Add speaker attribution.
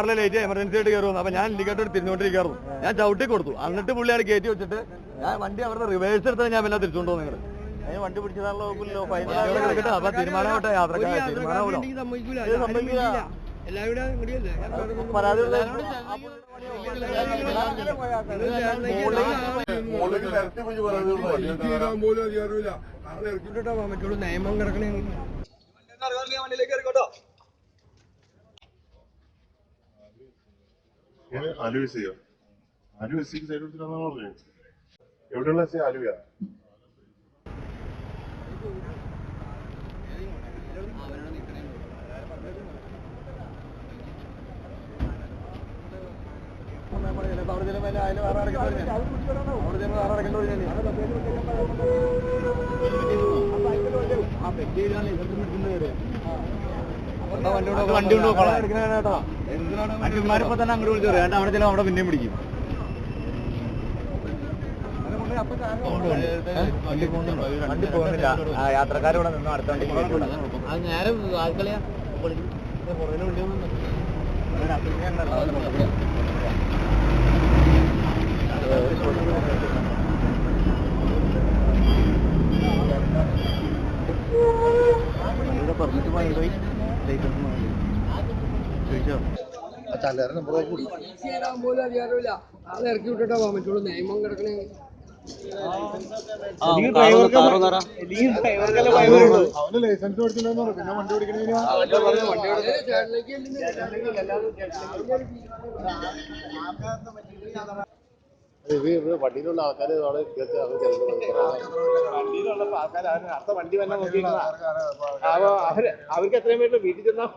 Speaker 1: ഇട്ട് light emergency ആയിട്ട് ഞാൻ ഇൻഡിക്കേറ്റർ തിരിഞ്ഞുകൊണ്ടിരിക്കാറുന്നു ഞാൻ ചവിട്ടി കൊടുത്തു. എന്നിട്ട് പുള്ളിയാണ് കയറ്റി വെച്ചിട്ട് ഞാൻ വണ്ടി അവരുടെ റിവേഴ്സ് എടുത്താൽ ഞാൻ എല്ലാം തിരിച്ചുകൊണ്ടോ നിങ്ങൾ
Speaker 2: വണ്ടി പിടിച്ചതാണല്ലോ തീരുമാനം
Speaker 1: യാത്രക്കാരെ തീരുമാനമാവൂലോ അപ്പൊ തീരുമാനമാവട്ടെ യാത്രക്കാർ തീരുമാനമാവല്ലോ
Speaker 2: പരാതി
Speaker 3: നിയമം കിടക്കണേ
Speaker 4: ആലുവ ചെയ്യോ? ആലുവ എസ് സിക്ക് സൈഡ് കൊടുത്തിട്ടാണെന്നാണ് ആ എവിടെയുള്ള എസ് സി ആലുവ
Speaker 1: വണ്ടി വണ്ടിമാരിപ്പോ തന്നെ അങ്ങോട്ട് വിളിച്ചു വേണ്ട അവിടെ ചില അവിടെ പിന്നെയും പിടിക്കും. വണ്ടി പോകുന്നില്ല. യാത്രക്കാർ ഇവിടെ നിന്നും? അടുത്ത വണ്ടി
Speaker 5: അത് നേരെ ആൾക്കളിയാ.
Speaker 2: പെർമിറ്റ് വാങ്ങിപ്പോയി
Speaker 3: പോലും അധികാരമില്ല. അത് ഇറക്കി വിട്ടിട്ടാ പോകാൻ പറ്റുള്ളൂ. നിയമം കിടക്കണേ.
Speaker 4: അവന് ലൈസൻസ് കൊടുത്തില്ലെന്ന് പറഞ്ഞു പിന്നെ വണ്ടി ഓടിക്കണേ വണ്ടി ഓടിക്കണേന്
Speaker 3: ചേട്ടനിലേക്ക്
Speaker 4: വണ്ടിയിലുള്ള ആൾക്കാർ അവിടെ
Speaker 2: വണ്ടിയിലുള്ള ആൾക്കാർ അടുത്ത വണ്ടി വന്നെ അവർ അവർക്ക് എത്രയും വീട്ടിൽ ചെന്നാൽ